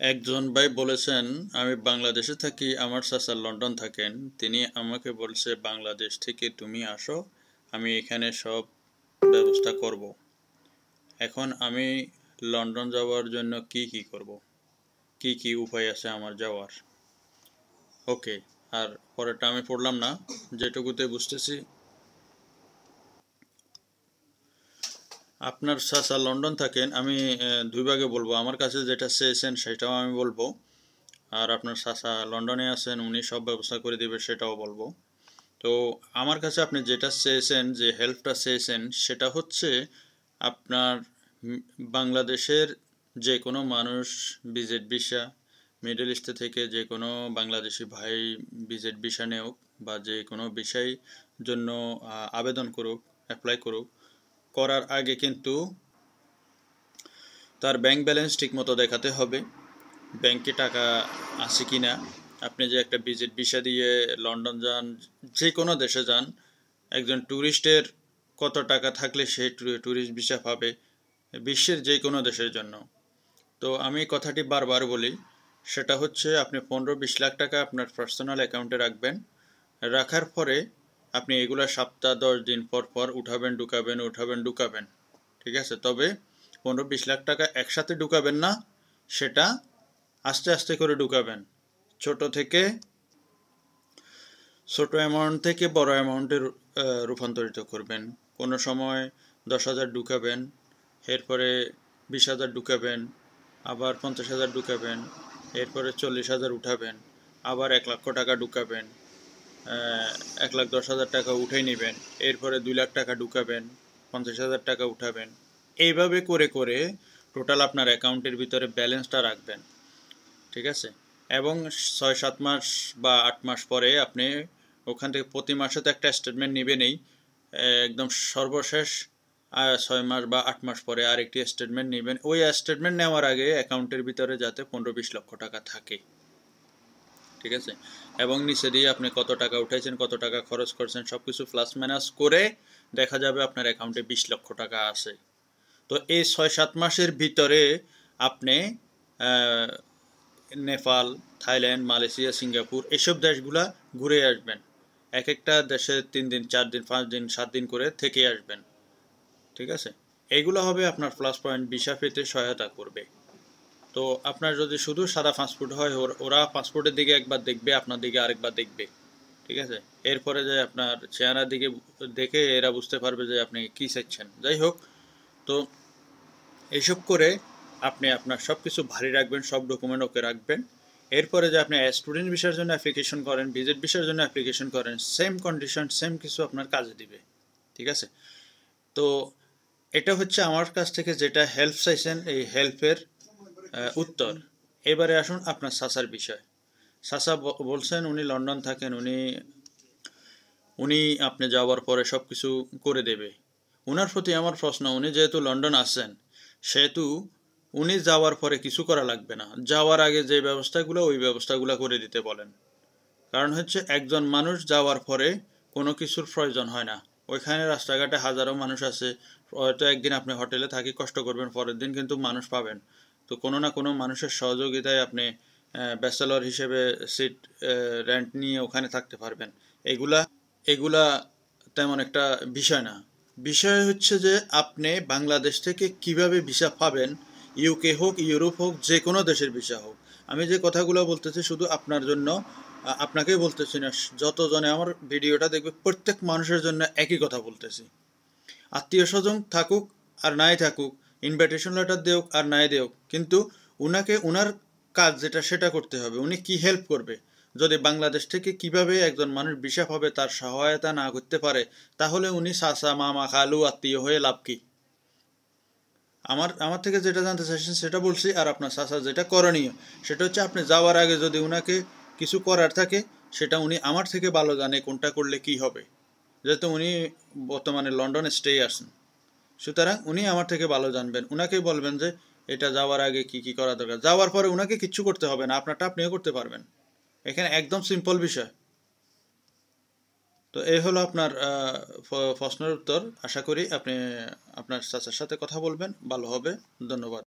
একজন ভাই বলেছেন, আমি বাংলাদেশে থাকি, আমার চাচা লন্ডন থাকেন। তিনি আমাকে বলছে, বাংলাদেশ থেকে তুমি আসো, আমি এখানে সব ব্যবস্থা করব। এখন আমি লন্ডন যাওয়ার জন্য কি কি করব? কি কি উপায় আছে আমার যাওয়ার? ওকে, আর পরেরটা আমি পড়লাম না, যেটুকুতে বুঝতেছি আপনার চাচা লন্ডন থাকেন, আমি দুই ভাগে বলব। আমার কাছে যেটা চেয়েছেন সেটাও আমি বলব। আর আপনার চাচা লন্ডনে আছেন, উনি সব ব্যবস্থা করে দেবে সেটাও বলব। তো আমার কাছে আপনি যেটা চেয়েছেন, যে হেল্পটা চেয়েছেন, সেটা হচ্ছে আপনার বাংলাদেশের যে কোনো মানুষ বিজেট ভিসা, মিডল ইস্টে থেকে যে কোনো বাংলাদেশি ভাই বিজেট ভিসা নেওক বা যে কোনো বিষয় জন্য আবেদন করুক, অ্যাপ্লাই করুক করার আগে কিন্তু তার ব্যাংক ব্যালেন্স ঠিকমতো দেখাতে হবে। ব্যাংকে টাকা আছে কি না আপনি যে একটা ভিজিট ভিসা দিয়ে লন্ডন যান যে কোনো দেশে যান, একজন ট্যুরিস্টের কত টাকা থাকলে সে ট্যুরিস্ট ভিসা পাবে বিশ্বের যে কোনো দেশের জন্য। তো আমি কথাটি বারবার বলি, সেটা হচ্ছে আপনি পনেরো বিশ লাখ টাকা আপনার পার্সোনাল অ্যাকাউন্টে রাখবেন। রাখার পরে আপনি এগুলো সপ্তাহ, দশ দিন পর পর উঠাবেন, ঢুকাবেন উঠাবেন, ঢুকাবেন। ঠিক আছে? তবে পনেরো বিশ লাখ টাকা একসাথে ঢুকাবেন না, সেটা আস্তে আস্তে করে ঢুকাবেন। ছোট থেকে, ছোট অ্যামাউন্ট থেকে বড় অ্যামাউন্টে রূপান্তরিত করবেন। কোনো সময় দশ হাজার ঢুকাবেন, এরপরে বিশ হাজার ঢুকাবেন, আবার পঞ্চাশ হাজার ঢুকাবেন, এরপরে চল্লিশ হাজার উঠাবেন, আবার এক লক্ষ টাকা ঢুকাবেন। এক লাখ দশ হাজার টাকা উঠে নেবেন, এরপরে দুই লাখ টাকা ঢুকাবেন, পঞ্চাশ হাজার টাকা উঠাবেন। এইভাবে করে করে টোটাল আপনার অ্যাকাউন্টের ভিতরে ব্যালেন্সটা রাখবেন, ঠিক আছে? এবং ছয়, সাত মাস বা আট মাস পরে আপনি ওখান থেকে প্রতি মাসে তো একটা স্টেটমেন্ট নেবেনই, একদম সর্বশেষ ছয় মাস বা আট মাস পরে আরেকটি স্টেটমেন্ট নেবেন। ওই স্টেটমেন্ট নেওয়ার আগে অ্যাকাউন্টের ভিতরে যাতে পনেরো, বিশ লক্ষ টাকা থাকে। ঠিক আছে? এবং নিচে দিয়ে আপনি কত টাকা উঠেছেন কত টাকা খরচ করছেন সব কিছু প্লাস মাইনাস করে দেখা যাবে আপনার অ্যাকাউন্টে বিশ লক্ষ টাকা আছে। তো এই ছয় সাত মাসের ভিতরে আপনি নেপাল, থাইল্যান্ড, মালয়েশিয়া, সিঙ্গাপুর এসব দেশগুলা ঘুরে আসবেন। এক একটা দেশে তিন দিন, চার দিন, পাঁচ দিন, সাত দিন করে থেকে আসবেন। ঠিক আছে? এগুলো হবে আপনার প্লাস পয়েন্ট ভিসা পেতে সহায়তা করবে। তো আপনার যদি শুধু সাদা পাসপোর্ট হয়, ওরা পাসপোর্টের দিকে একবার দেখবে, আপনার দিকে আরেকবার দেখবে। ঠিক আছে? এরপরে যে আপনার চেহারার দিকে দেখে এরা বুঝতে পারবে যে আপনি কী চাইছেন যাই হোক, তো এইসব করে আপনি আপনার সব কিছু ভারী রাখবেন, সব ডকুমেন্ট ওকে রাখবেন। এরপরে যে আপনি স্টুডেন্ট বিষয়ের জন্য অ্যাপ্লিকেশন করেন ভিজিট বিষয়ের জন্য অ্যাপ্লিকেশন করেন সেম কন্ডিশন সেম কিছু আপনার কাজে দিবে। ঠিক আছে? তো এটা হচ্ছে আমার কাছ থেকে যেটা হেল্প চাইছেন এই হেল্পের উত্তর। এবারে আসুন আপনার সাসার বিষয়। সাসা বলছেন, উনি লন্ডন থাকেন, উনি উনি আপনি যাওয়ার পরে সব কিছু করে দেবে। ওনার প্রতি আমার প্রশ্ন, উনি যেহেতু লন্ডন আসছেন সেহেতু উনি যাওয়ার পরে কিছু করা লাগবে না। যাওয়ার আগে যে ব্যবস্থাগুলো, ওই ব্যবস্থাগুলো করে দিতে বলেন। কারণ হচ্ছে, একজন মানুষ যাওয়ার পরে কোনো কিছুর প্রয়োজন হয় না। ওইখানে রাস্তাঘাটে হাজারো মানুষ আছে। হয়তো একদিন আপনি হোটেলে থাকি, কষ্ট করবেন, পরের দিন কিন্তু মানুষ পাবেন। তো কোনো না কোনো মানুষের সহযোগিতায় আপনি ব্যাচেলর হিসেবে সিট রেন্ট নিয়ে ওখানে থাকতে পারবেন। এগুলা এগুলা তেমন একটা বিষয় না। বিষয় হচ্ছে যে আপনি বাংলাদেশ থেকে কীভাবে ভিসা পাবেন ইউকে হোক ইউরোপ হোক, যে কোনো দেশের ভিসা হোক। আমি যে কথাগুলো বলতেছি শুধু আপনার জন্য আপনাকে বলতেছি না, যতজনে আমার ভিডিওটা দেখবে, প্রত্যেক মানুষের জন্য একই কথা বলতেছি। আত্মীয় স্বজন থাকুক আর নাই থাকুক ইনভাইটেশন লেটার দেওক আর নাই দেওক কিন্তু উনাকে, উনার কাজ যেটা, সেটা করতে হবে। উনি কি হেল্প করবে? যদি বাংলাদেশ থেকে কীভাবে একজন মানুষ ভিসা পাবে তার সহায়তা না করতে পারে, তাহলে উনি সাসা, মামা, খালু, আত্মীয় হয়ে লাভ কি? আমার আমার থেকে যেটা জানতে চাইছেন, সেটা বলছি, আর আপনার সাসা যেটা করণীয়, সেটা হচ্ছে আপনি যাওয়ার আগে যদি উনাকে কিছু করার থাকে, সেটা উনি আমার থেকে ভালো জানে কোনটা করলে কি হবে। যেহেতু উনি বর্তমানে লন্ডনে স্টে আসেন সুতরাং উনি আমার থেকে ভালো জানবেন। উনাকেই বলবেন যে, এটা যাওয়ার আগে কি কি করা দরকার? যাওয়ার পরে উনাকে কিচ্ছু করতে হবে না, আপনারটা আপনিও করতে পারবেন। এখানে একদম সিম্পল বিষয়। তো এই হলো আপনার প্রশ্নের উত্তর। আশা করি আপনি, আপনার চাচার সাথে কথা বলবেন, ভালো হবে। ধন্যবাদ।